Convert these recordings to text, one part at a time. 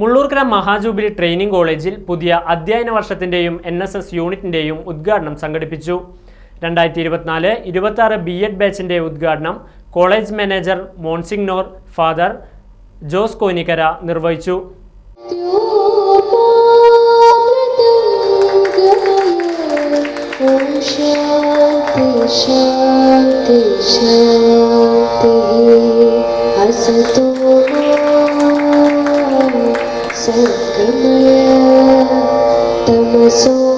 Mullurkara മഹാജൂബിലി training കോളേജിൽ പുതിയ അധ്യയന വർഷത്തിന്റെയും എൻ എസ് എസ് യൂണിറ്റിന്റെയും ഉദ്ഘാടനം സംഘടിപ്പിച്ചു. രണ്ടായിരത്തി ഇരുപത്തിനാല് ഇരുപത്തി ബി എഡ് ബാച്ചിന്റെ ഉദ്ഘാടനം college manager monsignor father Jose Konikkara നിർവഹിച്ചു. ശാന്തി ശാന്തി ശാന്തി. te me.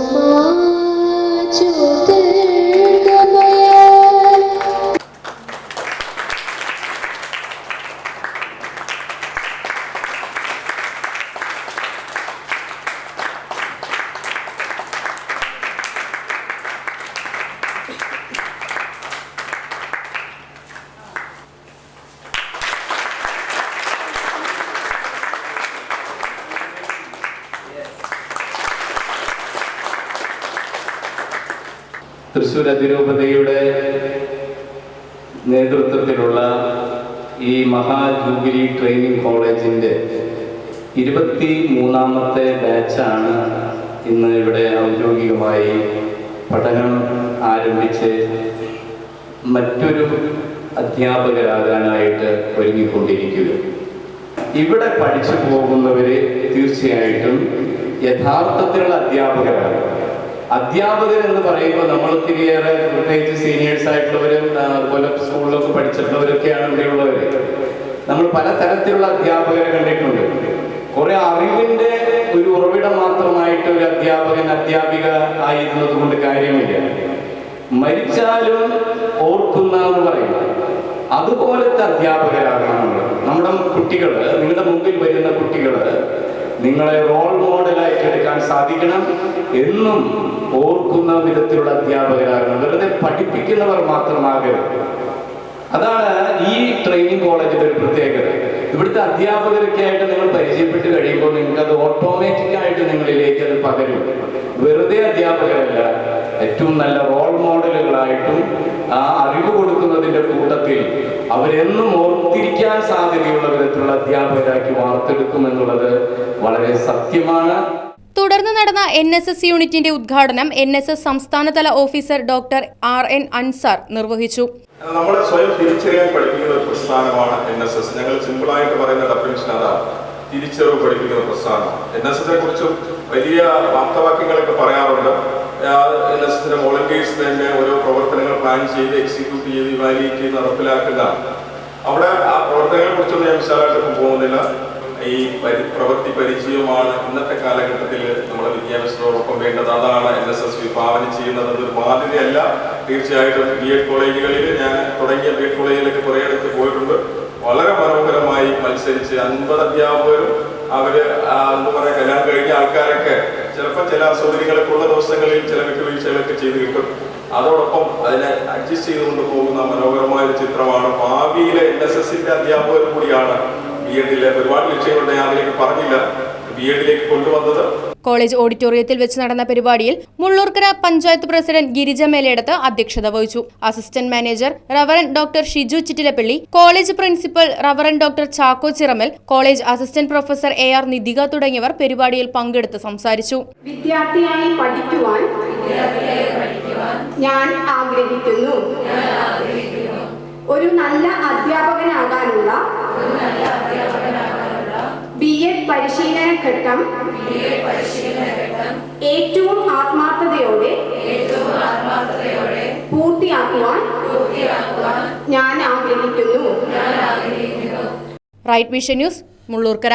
തൃശ്ശൂർ അതിരൂപതയുടെ നേതൃത്വത്തിലുള്ള ഈ മഹാജൂബിലി ട്രെയിനിങ് കോളേജിന്റെ ഇരുപത്തി മൂന്നാമത്തെ ബാച്ചാണ് ഇന്ന് ഇവിടെ ഔദ്യോഗികമായി പഠനം ആരംഭിച്ച് മറ്റൊരു അധ്യാപകരാകാനായിട്ട് ഒരുങ്ങിക്കൊണ്ടിരിക്കുക ഇവിടെ പഠിച്ചു പോകുന്നവര് തീർച്ചയായിട്ടും യഥാർത്ഥത്തിലുള്ള അധ്യാപകരാണ്. അധ്യാപകർ എന്ന് പറയുമ്പോൾ നമ്മൾ ഒത്തിരിയേറെ പ്രത്യേകിച്ച് സീനിയേഴ്സ് ആയിട്ടുള്ളവരും അതുപോലെ സ്കൂളിലൊക്കെ പഠിച്ചിട്ടുള്ളവരൊക്കെയാണ് ഇവിടെയുള്ളവര്. നമ്മൾ പല തരത്തിലുള്ള അധ്യാപകരെ കണ്ടിട്ടുണ്ട്. കുറെ അറിവിന്റെ ഒരു ഉറവിടം മാത്രമായിട്ട് ഒരു അധ്യാപകൻ അധ്യാപിക ആയിരുന്നത് കൊണ്ട് കാര്യമില്ല. മരിച്ചാലും ഓർക്കുന്ന എന്ന് പറയും. അതുപോലത്തെ അധ്യാപകരാകണം നമ്മുടെ കുട്ടികൾ നിങ്ങളുടെ മുമ്പിൽ വരുന്ന കുട്ടികൾ നിങ്ങളെ റോൾ മോഡലായിട്ട് എടുക്കാൻ സാധിക്കണം എന്നും ഓർക്കുന്ന വിധത്തിലുള്ള അധ്യാപകരാകണം. വെറുതെ പഠിപ്പിക്കുന്നവർ മാത്രമാകരുത്. അതാണ് ഈ ട്രെയിനിങ് കോളേജിന്റെ ഒരു പ്രത്യേകത. ഇവിടുത്തെ അധ്യാപകരൊക്കെ ആയിട്ട് നിങ്ങൾ പരിചയപ്പെട്ട് കഴിയുമ്പോൾ നിങ്ങൾക്ക് അത് ഓട്ടോമാറ്റിക് ആയിട്ട് നിങ്ങളിലേക്ക് അത് പകരും. വെറുതെ അധ്യാപകരല്ല ഏറ്റവും നല്ല റോൾ മോഡലുകളായിട്ടും ആ അറിവ് കൊടുക്കുന്നതിന്റെ കൂട്ടത്തിൽ അവരെന്നും ഓർത്തിരിക്കാൻ സാധ്യതയുള്ള വിധത്തിലുള്ള അധ്യാപകരാക്കി വാർത്തെടുക്കും എന്നുള്ളത് വളരെ സത്യമാണ്. തുടർന്ന് നടന്ന എൻ എസ് എസ് യൂണിറ്റിന്റെ ഉദ്ഘാടനം എൻ എസ് എസ് സംസ്ഥാനതല officer doctor R N Ansar നിർവഹിച്ചു. നമ്മൾ സ്വയം തിരിച്ചറിയാൻ പഠിപ്പിക്കുന്ന ഒരു പ്രസ്ഥാനമാണ് എൻ എസ് എസ്. ഞങ്ങൾ സിമ്പിളായിട്ട് പറയുന്ന ഡെഫിനിഷൻ അതാണ് തിരിച്ചറിവ് പഠിപ്പിക്കുന്ന പ്രസ്ഥാനം. എൻ എസ് എസിനെ കുറിച്ചും വലിയ വാർത്താവാക്യങ്ങളൊക്കെ പറയാറുണ്ട്. എൻ എസ് എസിന്റെ വോളണ്ടിയേഴ്സ് തന്നെ ഓരോ പ്രവർത്തനങ്ങൾ പ്ലാൻ ചെയ്ത് എക്സിക്യൂട്ട് ചെയ്ത് ഇവാലുവേറ്റ് ചെയ്ത് നടപ്പിലാക്കുന്നതാണ്. അവിടെ ആ പ്രവർത്തനങ്ങളെ കുറിച്ചൊന്നും ഞാൻ വിശാലമായിട്ടൊന്നും പോകുന്നില്ല. ഈ പരി പ്രവൃത്തി പരിചയമാണ് ഇന്നത്തെ കാലഘട്ടത്തിൽ നമ്മുടെ വിദ്യാഭ്യാസത്തോടൊപ്പം വേണ്ടത്. അതാണ് എൻ എസ് എസ് വിഭാവനം ചെയ്യുന്നത്. അതൊരു ബാധ്യതയല്ല തീർച്ചയായിട്ടും ബി എഡ് കോളേജുകളിൽ ഞാൻ തുടങ്ങിയ ബി എഡ് കോളേജിലൊക്കെ കുറേ ഇടത്ത് പോയിട്ടുണ്ട്. വളരെ മനോഹരമായി മത്സരിച്ച് അൻപത് അധ്യാപകരും അവർ എന്താ പറയുക കല്യാണം കഴിഞ്ഞ ആൾക്കാരൊക്കെ ചിലപ്പോൾ ചില അസൗകര്യങ്ങളൊക്കെ ഉള്ള ദിവസങ്ങളിൽ ചില വിട്ടുവീഴ്ചകളൊക്കെ ചെയ്ത് കിട്ടും അതോടൊപ്പം അതിനെ അഡ്ജസ്റ്റ് ചെയ്തുകൊണ്ട് പോകുന്ന മനോഹരമായ ഒരു ചിത്രമാണ് ഭാവിയിലെ എൻ എസ് എസിന്റെ അധ്യാപകർ കൂടിയാണ് ബി എഡിലെ ഒരുപാട് ലക്ഷ്യങ്ങളുണ്ട് ഞാൻ അതിലേക്ക് പറഞ്ഞില്ല. ബി എഡിലേക്ക് കൊണ്ടുവന്നത് കോളേജ് ഓഡിറ്റോറിയത്തിൽ വെച്ച് നടന്ന പരിപാടിയിൽ മുള്ളൂർക്കര പഞ്ചായത്ത് പ്രസിഡന്റ് ഗിരിജ മേലേടത്ത് അധ്യക്ഷത വഹിച്ചു. Assistant manager reverend doctor Shiju Chittilappally college principal reverend doctor Chacko Chiramel college assistant professor A R Nithika തുടങ്ങിയവർ പരിപാടിയിൽ പങ്കെടുത്ത് സംസാരിച്ചു. വിദ്യാർത്ഥിയായി പഠിക്കുവാൻ ഞാൻ ആഗ്രഹിക്കുന്നു. ഒരു നല്ല അധ്യാപകനാകാനുള്ള ബി എഡ് പരിശീലന ഘട്ടം ഏറ്റവും ആത്മാർത്ഥതയോടെ പൂർത്തിയാക്കുവാൻ ഞാൻ ആഗ്രഹിക്കുന്നു. Right vision news Mullurkara